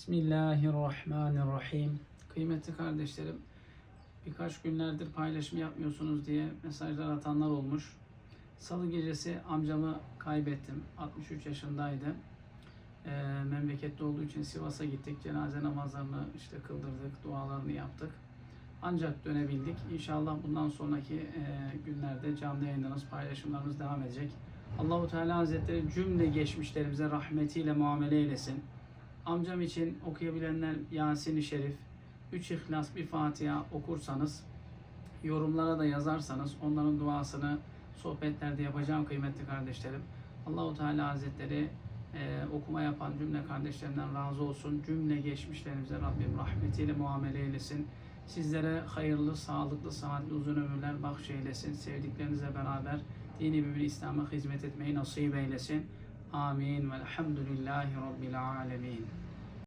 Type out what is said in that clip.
Bismillahirrahmanirrahim. Kıymetli kardeşlerim, birkaç günlerdir paylaşım yapmıyorsunuz diye mesajlar atanlar olmuş. Salı gecesi amcamı kaybettim. 63 yaşındaydı. Ee, memlekette olduğu için Sivas'a gittik. Cenaze namazlarını işte kıldırdık, dualarını yaptık. Ancak dönebildik. İnşallah bundan sonraki e, günlerde canlı yayınlarımız, paylaşımlarımız devam edecek. Allahu Teala Hazretleri cümle geçmişlerimize rahmetiyle muamele eylesin. Amcam için okuyabilenler Yasin-i Şerif, 3 İhlas, bir Fatiha okursanız, yorumlara da yazarsanız onların duasını sohbetlerde yapacağım kıymetli kardeşlerim. Allahu Teala Hazretleri e, okuma yapan cümle kardeşlerimden razı olsun. Cümle geçmişlerimize Rabbim rahmetiyle muamele eylesin. Sizlere hayırlı, sağlıklı, saatli uzun ömürler bahşeylesin. Sevdiklerinizle beraber dini mümin İslam'a hizmet etmeyi nasip eylesin. Amin. Velhamdülillahi Rabbil alemin.